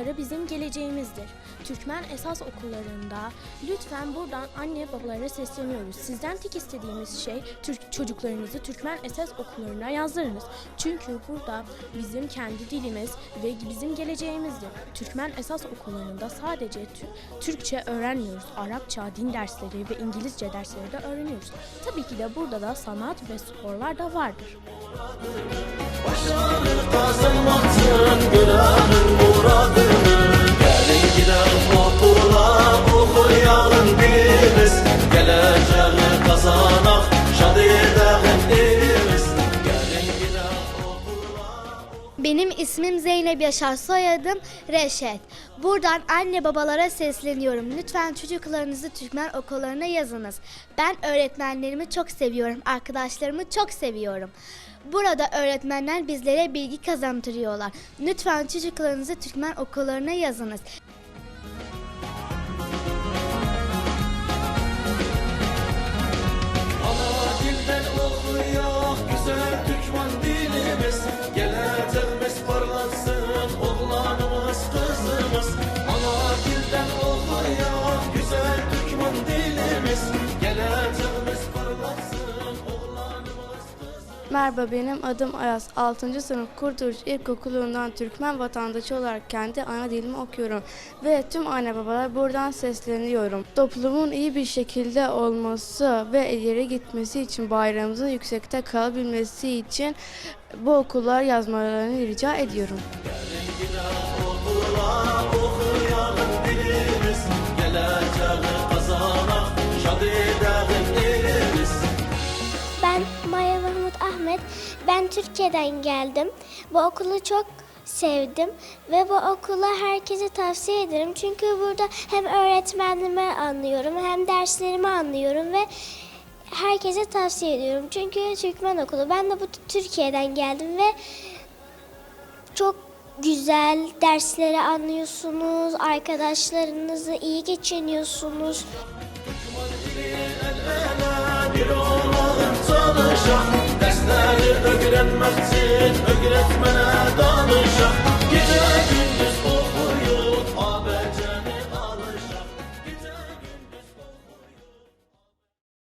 okulları bizim geleceğimizdir. Türkmen esas okullarında lütfen buradan anne babalara sesleniyoruz. Sizden tek istediğimiz şey Türk çocuklarınızı Türkmen esas okullarına yazdırınız. Çünkü burada bizim kendi dilimiz ve bizim geleceğimizdir. Türkmen esas okullarında sadece Tü- Türkçe öğrenmiyoruz. Arapça, din dersleri ve İngilizce dersleri de öğreniyoruz. Tabii ki de burada da sanat ve sporlar da vardır. Kazanmaktın Benim ismim Zeynep Yaşar, soyadım Reşet. Buradan anne babalara sesleniyorum. Lütfen çocuklarınızı Türkmen okullarına yazınız. Ben öğretmenlerimi çok seviyorum, arkadaşlarımı çok seviyorum. Burada öğretmenler bizlere bilgi kazandırıyorlar. Lütfen çocuklarınızı Türkmen okullarına yazınız. Merhaba benim adım Ayaz. 6. sınıf Kurtuluş İlkokulu'ndan Türkmen vatandaşı olarak kendi ana dilimi okuyorum. Ve tüm anne babalar buradan sesleniyorum. Toplumun iyi bir şekilde olması ve ileri gitmesi için bayrağımızın yüksekte kalabilmesi için bu okullar yazmalarını rica ediyorum. okula Maya Mahmut Ahmet. Ben Türkiye'den geldim. Bu okulu çok sevdim ve bu okula herkese tavsiye ederim. Çünkü burada hem öğretmenimi anlıyorum hem derslerimi anlıyorum ve herkese tavsiye ediyorum. Çünkü Türkmen okulu. Ben de bu Türkiye'den geldim ve çok güzel dersleri anlıyorsunuz, arkadaşlarınızı iyi geçiniyorsunuz. Sống